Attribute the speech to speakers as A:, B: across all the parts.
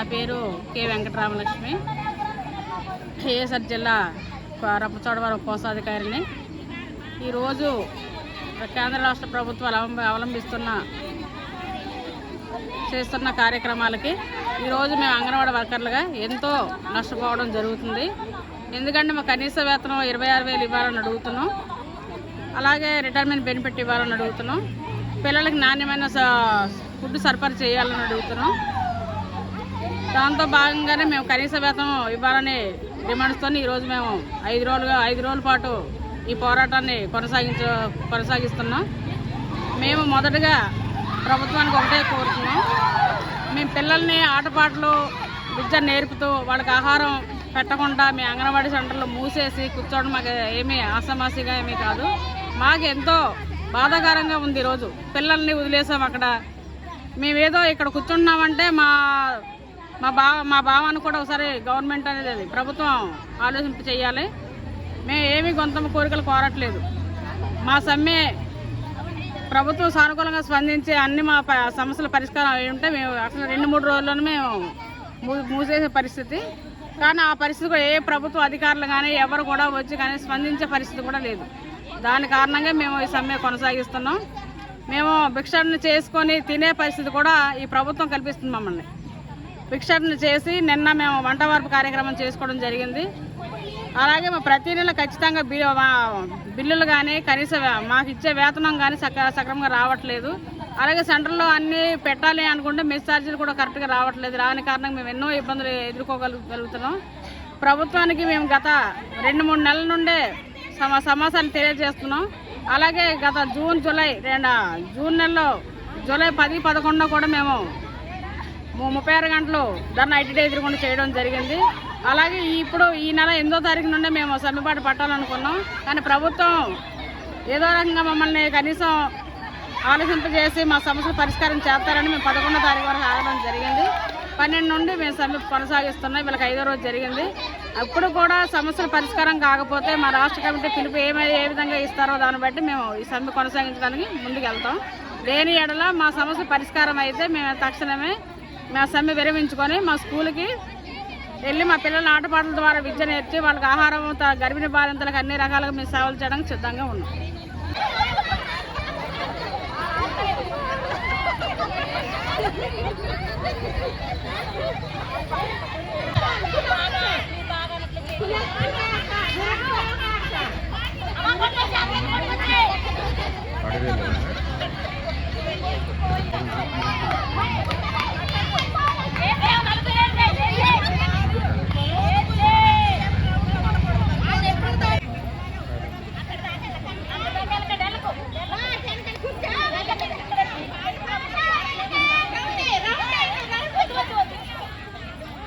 A: నా పేరు K వెంకటరామలక్ష్మి. KSR జిల్లా రప్పచోడవరం కోశాధికారిని. ఈరోజు కేంద్ర రాష్ట్ర ప్రభుత్వాలు అవలం- అవలంబిస్తున్న చేస్తున్న కార్యక్రమాలకి ఈరోజు మేము అంగన్వాడీ వర్కర్లుగా ఎంతో నష్టపోవడం జరుగుతుంది. ఎందుకంటే మా కనీస వేతనం ఇరవై ఆరు వేలు ఇవ్వాలని అడుగుతున్నాం. అలాగే రిటైర్మెంట్ బెనిఫిట్ ఇవ్వాలని అడుగుతున్నాం. పిల్లలకి నాణ్యమైన ఫుడ్ సరఫరా చేయాలని అడుగుతున్నాం. దాంతో భాగంగానే మేము కనీస వేతనం ఇవ్వాలని డిమాండ్స్తో ఈరోజు మేము ఐదు రోజులుగా ఐదు రోజుల పాటు ఈ పోరాటాన్ని కొనసాగించ కొనసాగిస్తున్నాం. మేము మొదటగా ప్రభుత్వానికి ఒకటే కోరుతున్నాం. మేము పిల్లల్ని ఆటపాటలు విద్య నేర్పుతూ వాళ్ళకి ఆహారం పెట్టకుండా మీ అంగన్వాడీ సెంటర్లో మూసేసి కూర్చోవడం మాకు ఏమీ ఆసమాసిగా ఏమీ కాదు. మాకు ఎంతో బాధాకరంగా ఉంది ఈరోజు పిల్లల్ని వదిలేసాం అక్కడ. మేమేదో ఇక్కడ కూర్చుంటున్నామంటే మా మా బావ మా బావను కూడా ఒకసారి గవర్నమెంట్ అనేది అది ప్రభుత్వం ఆలోచింప చేయాలి మేము ఏమీ గొంతమ కోరికలు కోరట్లేదు. మా సమ్మె ప్రభుత్వం సానుకూలంగా స్పందించి అన్ని మా సమస్యల పరిష్కారం అయి ఉంటే మేము అసలు రెండు మూడు రోజుల్లోనే మేము మూసేసే పరిస్థితి. కానీ ఆ పరిస్థితి ఏ ప్రభుత్వ అధికారులు కానీ ఎవరు కూడా వచ్చి కానీ స్పందించే పరిస్థితి కూడా లేదు. దాని కారణంగా మేము ఈ సమ్మె కొనసాగిస్తున్నాం. మేము భిక్షాటన చేసుకొని తినే పరిస్థితి కూడా ఈ ప్రభుత్వం కల్పిస్తుంది మమ్మల్ని. భిక్షాటన చేసి నిన్న మేము వంట వార్పు కార్యక్రమం చేసుకోవడం జరిగింది. అలాగే మా ప్రతి నెల ఖచ్చితంగా బి మా బిల్లులు కానీ కనీస మాకు ఇచ్చే వేతనం కానీ సక సక్రమంగా రావట్లేదు. అలాగే సెంటర్లో అన్నీ పెట్టాలి అనుకుంటే మెస్ ఛార్జీలు కూడా కరెక్ట్గా రావట్లేదు. రాని కారణంగా మేము ఎన్నో ఇబ్బందులు ఎదుర్కోగలుగుతున్నాం. ప్రభుత్వానికి మేము గత రెండు మూడు నెలల నుండే సమ సమాచారం తెలియజేస్తున్నాం. అలాగే గత జూన్ జూలై రెండు జూన్ నెలలో జూలై పది పదకొండున కూడా మేము ముప్పై ఆరు గంటలు ధర్నా ఐటీ ఎదురుకుండా చేయడం జరిగింది. అలాగే ఇప్పుడు ఈ నెల ఎనిమిదో తారీఖు నుండి మేము సమ్మెపాటు పట్టాలనుకున్నాం. కానీ ప్రభుత్వం ఏదో రకంగా మమ్మల్ని కనీసం ఆలోచింపజేసి మా సమస్యలు పరిష్కారం చేస్తారని మేము పదకొండో తారీఖు వరకు ఆగడం జరిగింది. పన్నెండు నుండి మేము సమ్మె కొనసాగిస్తున్నాం. వీళ్ళకి ఐదో రోజు జరిగింది. అప్పుడు కూడా సమస్యల పరిష్కారం కాకపోతే మా రాష్ట్ర కమిటీ పిలుపు ఏమై ఏ విధంగా ఇస్తారో దాన్ని బట్టి మేము ఈ సమ్మె కొనసాగించడానికి ముందుకు వెళ్తాం లేని ఎడల మా సమస్య పరిష్కారం అయితే మేము తక్షణమే మా సమ్మె విరమించుకొని మా స్కూల్కి వెళ్ళి మా పిల్లల ఆటపాటల ద్వారా విద్య నేర్చి వాళ్ళకి ఆహారం గర్భిణి గర్భిణీ బాలింతలకు అన్ని రకాలుగా మేము సేవలు చేయడానికి సిద్ధంగా ఉన్నాం.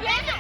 B: Yeah.